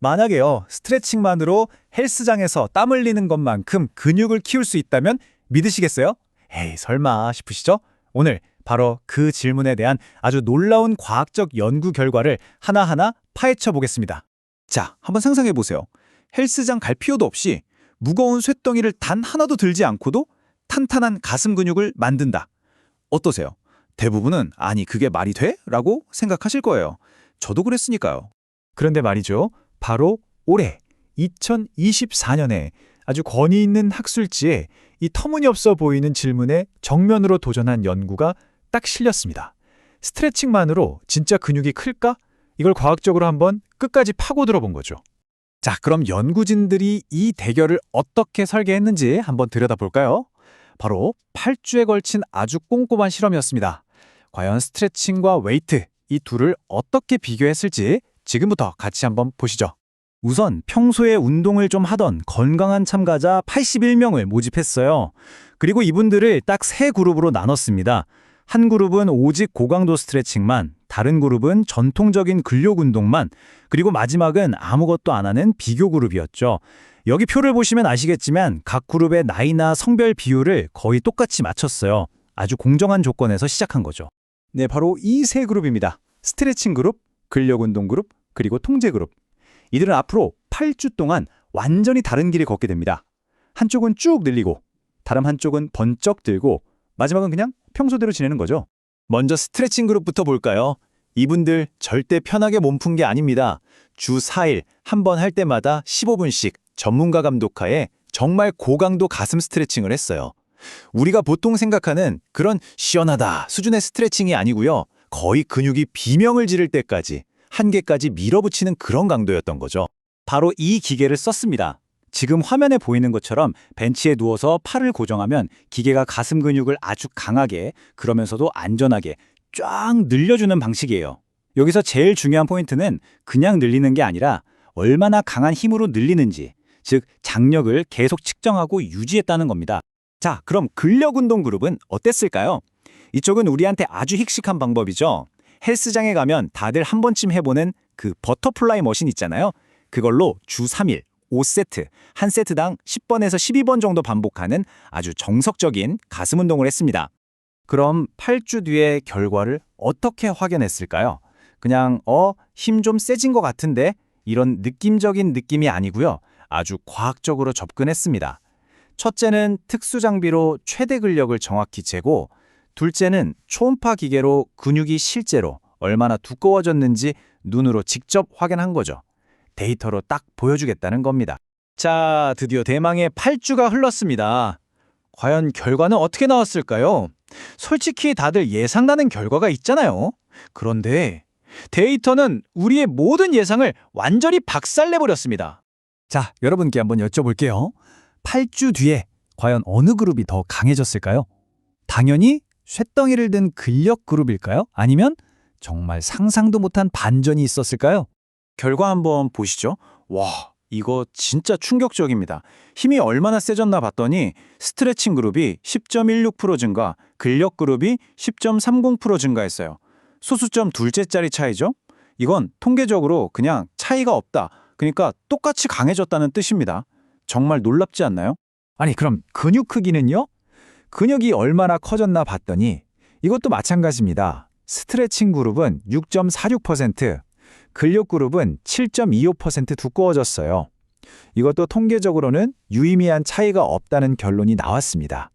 만약에요, 스트레칭만으로 헬스장에서 땀 흘리는 것만큼 근육을 키울 수 있다면 믿으시겠어요? 에이, 설마 싶으시죠? 오늘 바로 그 질문에 대한 아주 놀라운 과학적 연구 결과를 하나하나 파헤쳐 보겠습니다. 자, 한번 상상해 보세요. 헬스장 갈 필요도 없이 무거운 쇳덩이를 단 하나도 들지 않고도 탄탄한 가슴 근육을 만든다. 어떠세요? 대부분은 아니 그게 말이 돼? 라고 생각하실 거예요. 저도 그랬으니까요. 그런데 말이죠. 바로 올해 2024년에 아주 권위 있는 학술지에 이 터무니없어 보이는 질문에 정면으로 도전한 연구가 딱 실렸습니다. 스트레칭만으로 진짜 근육이 클까? 이걸 과학적으로 한번 끝까지 파고 들어 본 거죠. 자, 그럼 연구진들이 이 대결을 어떻게 설계했는지 한번 들여다볼까요? 바로 8주에 걸친 아주 꼼꼼한 실험이었습니다. 과연 스트레칭과 웨이트, 이 둘을 어떻게 비교했을지 지금부터 같이 한번 보시죠. 우선 평소에 운동을 좀 하던 건강한 참가자 81명을 모집했어요. 그리고 이분들을 딱 세 그룹으로 나눴습니다. 한 그룹은 오직 고강도 스트레칭만, 다른 그룹은 전통적인 근력 운동만, 그리고 마지막은 아무것도 안 하는 비교 그룹이었죠. 여기 표를 보시면 아시겠지만 각 그룹의 나이나 성별 비율을 거의 똑같이 맞췄어요. 아주 공정한 조건에서 시작한 거죠. 네, 바로 이 세 그룹입니다. 스트레칭 그룹, 근력 운동 그룹, 그리고 통제 그룹. 이들은 앞으로 8주 동안 완전히 다른 길을 걷게 됩니다. 한쪽은 쭉 늘리고, 다른 한쪽은 번쩍 들고, 마지막은 그냥 평소대로 지내는 거죠. 먼저 스트레칭 그룹부터 볼까요? 이분들 절대 편하게 몸 푼 게 아닙니다. 주 4일 한 번 할 때마다 15분씩 전문가 감독하에 정말 고강도 가슴 스트레칭을 했어요. 우리가 보통 생각하는 그런 시원하다 수준의 스트레칭이 아니고요. 거의 근육이 비명을 지를 때까지 한계까지 밀어붙이는 그런 강도였던 거죠. 바로 이 기계를 썼습니다. 지금 화면에 보이는 것처럼 벤치에 누워서 팔을 고정하면 기계가 가슴 근육을 아주 강하게 그러면서도 안전하게 쫙 늘려주는 방식이에요. 여기서 제일 중요한 포인트는 그냥 늘리는 게 아니라 얼마나 강한 힘으로 늘리는지, 즉 장력을 계속 측정하고 유지했다는 겁니다. 자, 그럼 근력 운동 그룹은 어땠을까요? 이쪽은 우리한테 아주 익숙한 방법이죠. 헬스장에 가면 다들 한 번쯤 해보는 그 버터플라이 머신 있잖아요. 그걸로 주 3일 5세트, 한 세트당 10번에서 12번 정도 반복하는 아주 정석적인 가슴 운동을 했습니다. 그럼 8주 뒤의 결과를 어떻게 확인했을까요? 그냥 어, 힘 좀 세진 것 같은데 이런 느낌적인 느낌이 아니고요. 아주 과학적으로 접근했습니다. 첫째는 특수 장비로 최대 근력을 정확히 재고 둘째는 초음파 기계로 근육이 실제로 얼마나 두꺼워졌는지 눈으로 직접 확인한 거죠. 데이터로 딱 보여주겠다는 겁니다. 자, 드디어 대망의 8주가 흘렀습니다. 과연 결과는 어떻게 나왔을까요? 솔직히 다들 예상나는 결과가 있잖아요. 그런데 데이터는 우리의 모든 예상을 완전히 박살내버렸습니다. 자, 여러분께 한번 여쭤볼게요. 8주 뒤에 과연 어느 그룹이 더 강해졌을까요? 당연히 쇳덩이를 든 근력 그룹일까요? 아니면 정말 상상도 못한 반전이 있었을까요? 결과 한번 보시죠. 와, 이거 진짜 충격적입니다. 힘이 얼마나 세졌나 봤더니 스트레칭 그룹이 10.16% 증가, 근력 그룹이 10.30% 증가했어요. 소수점 둘째짜리 차이죠? 이건 통계적으로 그냥 차이가 없다. 그러니까 똑같이 강해졌다는 뜻입니다. 정말 놀랍지 않나요? 아니, 그럼 근육 크기는요? 근육이 얼마나 커졌나 봤더니 이것도 마찬가지입니다. 스트레칭 그룹은 6.46%, 근력 그룹은 7.25% 두꺼워졌어요. 이것도 통계적으로는 유의미한 차이가 없다는 결론이 나왔습니다.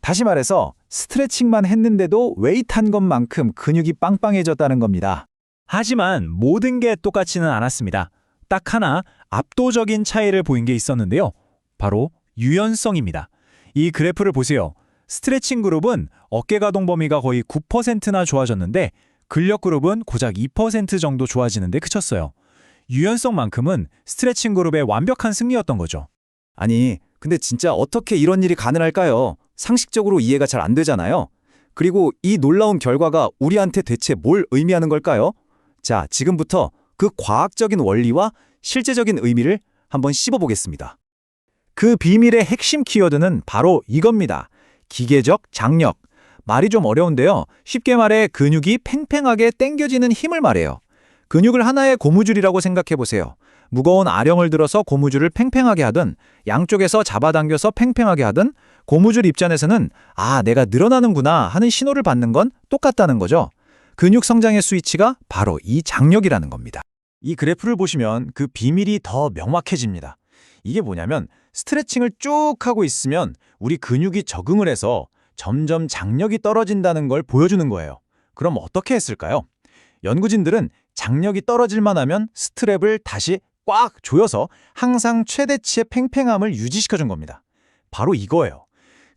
다시 말해서 스트레칭만 했는데도 웨이트 한 것만큼 근육이 빵빵해졌다는 겁니다. 하지만 모든 게 똑같지는 않았습니다. 딱 하나 압도적인 차이를 보인 게 있었는데요. 바로 유연성입니다. 이 그래프를 보세요. 스트레칭 그룹은 어깨 가동 범위가 거의 9%나 좋아졌는데 근력 그룹은 고작 2% 정도 좋아지는데 그쳤어요. 유연성만큼은 스트레칭 그룹의 완벽한 승리였던 거죠. 아니, 근데 진짜 어떻게 이런 일이 가능할까요? 상식적으로 이해가 잘 안 되잖아요. 그리고 이 놀라운 결과가 우리한테 대체 뭘 의미하는 걸까요? 자, 지금부터 그 과학적인 원리와 실제적인 의미를 한번 씹어보겠습니다. 그 비밀의 핵심 키워드는 바로 이겁니다. 기계적 장력. 말이 좀 어려운데요. 쉽게 말해 근육이 팽팽하게 당겨지는 힘을 말해요. 근육을 하나의 고무줄이라고 생각해 보세요. 무거운 아령을 들어서 고무줄을 팽팽하게 하든 양쪽에서 잡아당겨서 팽팽하게 하든 고무줄 입장에서는 아, 내가 늘어나는구나 하는 신호를 받는 건 똑같다는 거죠. 근육 성장의 스위치가 바로 이 장력이라는 겁니다. 이 그래프를 보시면 그 비밀이 더 명확해집니다. 이게 뭐냐면 스트레칭을 쭉 하고 있으면 우리 근육이 적응을 해서 점점 장력이 떨어진다는 걸 보여주는 거예요. 그럼 어떻게 했을까요? 연구진들은 장력이 떨어질 만 하면 스트랩을 다시 꽉 조여서 항상 최대치의 팽팽함을 유지시켜준 겁니다. 바로 이거예요.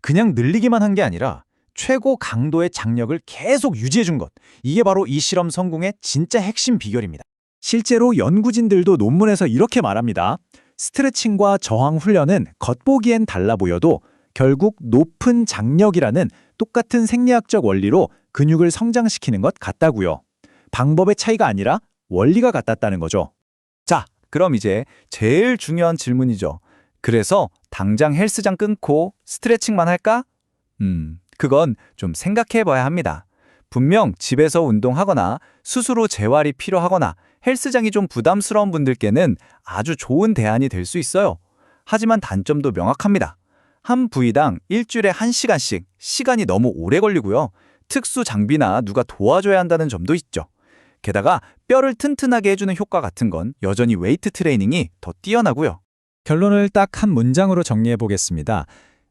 그냥 늘리기만 한 게 아니라 최고 강도의 장력을 계속 유지해준 것. 이게 바로 이 실험 성공의 진짜 핵심 비결입니다. 실제로 연구진들도 논문에서 이렇게 말합니다. 스트레칭과 저항 훈련은 겉보기엔 달라 보여도 결국 높은 장력이라는 똑같은 생리학적 원리로 근육을 성장시키는 것 같다고요. 방법의 차이가 아니라 원리가 같았다는 거죠. 자, 그럼 이제 제일 중요한 질문이죠. 그래서 당장 헬스장 끊고 스트레칭만 할까? 음, 그건 좀 생각해 봐야 합니다. 분명 집에서 운동하거나 스스로 재활이 필요하거나 헬스장이 좀 부담스러운 분들께는 아주 좋은 대안이 될 수 있어요. 하지만 단점도 명확합니다. 한 부위당 일주일에 한시간씩 시간이 너무 오래 걸리고요. 특수 장비나 누가 도와줘야 한다는 점도 있죠. 게다가 뼈를 튼튼하게 해주는 효과 같은 건 여전히 웨이트 트레이닝이 더 뛰어나고요. 결론을 딱 한 문장으로 정리해 보겠습니다.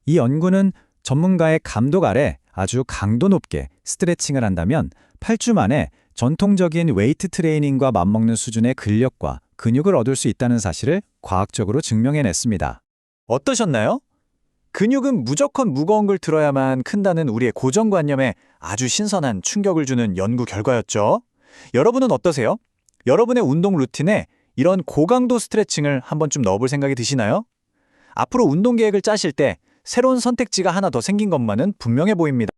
이 연구는 전문가의 감독 아래 아주 강도 높게 스트레칭을 한다면 8주 만에 전통적인 웨이트 트레이닝과 맞먹는 수준의 근력과 근육을 얻을 수 있다는 사실을 과학적으로 증명해냈습니다. 어떠셨나요? 근육은 무조건 무거운 걸 들어야만 큰다는 우리의 고정관념에 아주 신선한 충격을 주는 연구 결과였죠. 여러분은 어떠세요? 여러분의 운동 루틴에 이런 고강도 스트레칭을 한 번쯤 넣어볼 생각이 드시나요? 앞으로 운동 계획을 짜실 때 새로운 선택지가 하나 더 생긴 것만은 분명해 보입니다.